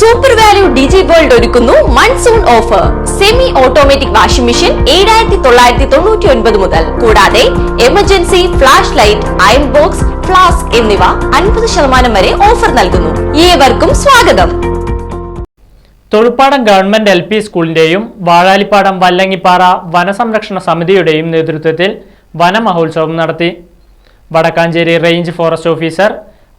Super value digi world ഒരുക്കുന്നു. Monsoon offer semi automatic washing machine ഏഴായിരത്തി തൊള്ളായിരത്തി തൊണ്ണൂറ്റി ഒൻപത് മുതൽ. കൂടാതെ emergency flash light iron box flask എന്നിവ അൻപത് ശതമാനം വരെ ഓഫർ നൽകുന്നു. ഏവർക്കും സ്വാഗതം. തൊഴുപ്പാടം ഗവൺമെന്റ് എൽ പി സ്കൂളിന്റെയും വാഴാലിപ്പാടം വല്ലങ്ങിപ്പാറ വനസംരക്ഷണ സമിതിയുടെയും നേതൃത്വത്തിൽ വനമഹോത്സവം നടത്തി. Vadakkanchery range forest officer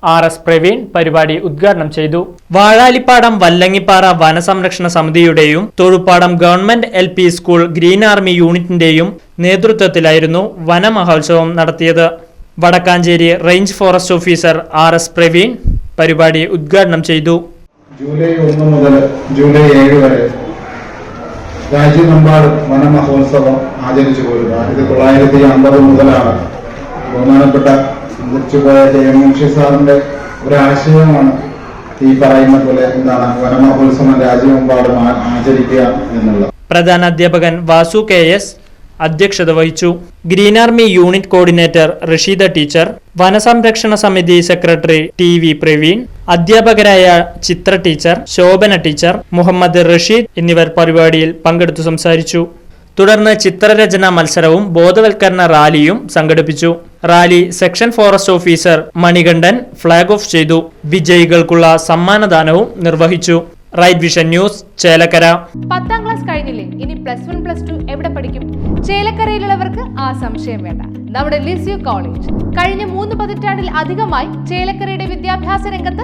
R S Praveen പരിപാടി ഉദ്ഘാടനം ചെയ്തു. വാഴാലിപ്പാടം വല്ലങ്ങിപ്പാറ വനസംരക്ഷണ സമിതിയുടെയും Thozhuppadam government L P school green army യൂണിറ്റിന്റെയും നേതൃത്വത്തിലായിരുന്നു വനമഹോത്സവം നടത്തിയത്. Vadakkanchery range forest officer R S Praveen പരിപാടി ഉദ്ഘാടനം ചെയ്തു. ജൂലൈ ഒന്ന് മുതൽ ജൂലൈ ഏഴ് വരെ രാജ്യമെമ്പാടും വനമഹോത്സവം ആചരിച്ചു പോരുക ആയിരത്തി തൊള്ളായിരത്തി അമ്പത് മുതലാണ് ബഹുമാനപ്പെട്ട മരിച്ചുപോയ ജയമോക്ഷി സാറിന്റെ ഒരു ആശയമാണ് ഈ പറയുന്ന പോലെ എന്താണ് വനമഹോത്സവം രാജ്യമെമ്പാടും ആചരിക്കുക എന്നുള്ളത്. പ്രധാന അധ്യാപകൻ വാസു കെ എസ് അധ്യക്ഷത വഹിച്ചു. Green army unit coordinator Rasheeda teacher വനസംരക്ഷണ സമിതി സെക്രട്ടറി ടി വി പ്രവീൺ അധ്യാപകരായ ചിത്ര ടീച്ചർ ശോഭന ടീച്ചർ മുഹമ്മദ് റഷീദ് എന്നിവർ പരിപാടിയിൽ പങ്കെടുത്തു സംസാരിച്ചു. തുടർന്ന് ചിത്രരചനാ മത്സരവും ബോധവൽക്കരണ റാലിയും സംഘടിപ്പിച്ചു. Rally section forest officer Manikandan flag off ചെയ്തു. വിജയികൾക്കുള്ള സമ്മാനദാനവും നിർവഹിച്ചു. Right vision news Chelakkara. പത്താം ക്ലാസ് കഴിഞ്ഞില്ലേ? ഇനി പ്ലസ് വൺ പ്ലസ് ടു എവിടെ പഠിക്കും? ചേലക്കരയിലുള്ളവർക്ക് ആ സംശയം വേണ്ട. നമ്മുടെ ലിസ്യു കോളേജ്. കഴിഞ്ഞ മൂന്ന് പതിറ്റാണ്ടിൽ അധികമായി ചേലക്കരയുടെ വിദ്യാഭ്യാസ രംഗത്ത്